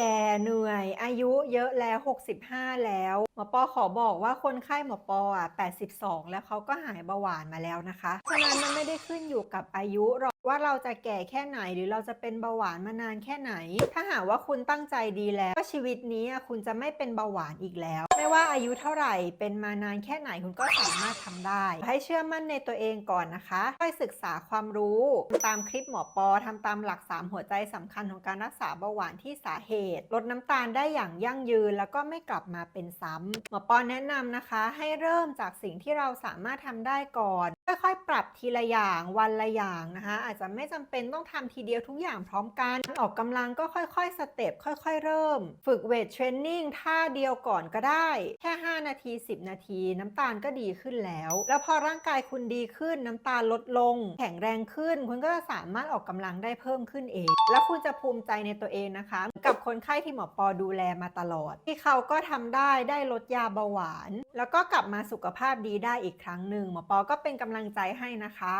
แก่เหนื่อย อายุเยอะแล้ว 65 แล้ว มอปอขอบอกว่าคนไข้หมอปออะ 82 แล้วเขาก็หายเบาหวานมาแล้วนะคะ ฉะนั้นมันไม่ได้ขึ้นอยู่กับอายุหรอกว่าเราจะแก่แค่ไหนหรือเราจะเป็นเบาหวานมานานแค่ไหน ถ้าหากว่าคุณตั้งใจดีแล้วชีวิตนี้อะคุณจะไม่เป็นเบาหวานอีกแล้ว ไม่ว่าอายุเท่าไหร่เป็นมานานแค่ไหนคุณก็สามารถทำได้ ให้เชื่อมั่นในตัวเองก่อนนะคะค่อยศึกษาความรู้ตามคลิปหมอปอทำตามหลัก 3 หัวใจสำคัญของการรักษาเบาหวานที่สาเหตุ ลดน้ำตาลได้อย่างยั่งยืนแล้วก็ไม่กลับมาเป็นซ้ำหมอปอแนะนำนะคะ ให้เริ่มจากสิ่งที่เราสามารถทำได้ก่อน ค่อยๆ ปรับทีละอย่างวันละอย่างนะคะ อาจจะไม่จำเป็นต้องทำทีเดียวทุกอย่างพร้อมกันออกกำลังก็ค่อยๆ สเต็ปค่อยๆ เริ่ม ฝึกเวทเทรนนิ่งท่าเดียวก่อนก็ได้ แค่ 5 นาที 10 นาที น้ำตาลก็ดีขึ้นแล้ว แล้วพอร่างกายคุณดีขึ้นน้ำตาลลดลง แข็งแรงขึ้น คุณก็จะสามารถออกกำลังได้เพิ่มขึ้นเอง แล้วคุณจะภูมิใจในตัวเองนะคะ กับคนไข้ที่หมอปอดูแลมาตลอด ที่เขาก็ทำได้ได้ลดยาเบาหวาน แล้วก็กลับมาสุขภาพดีได้อีกครั้งหนึ่งหมอปอก็เป็นกำลังำลังใจให้นะคะ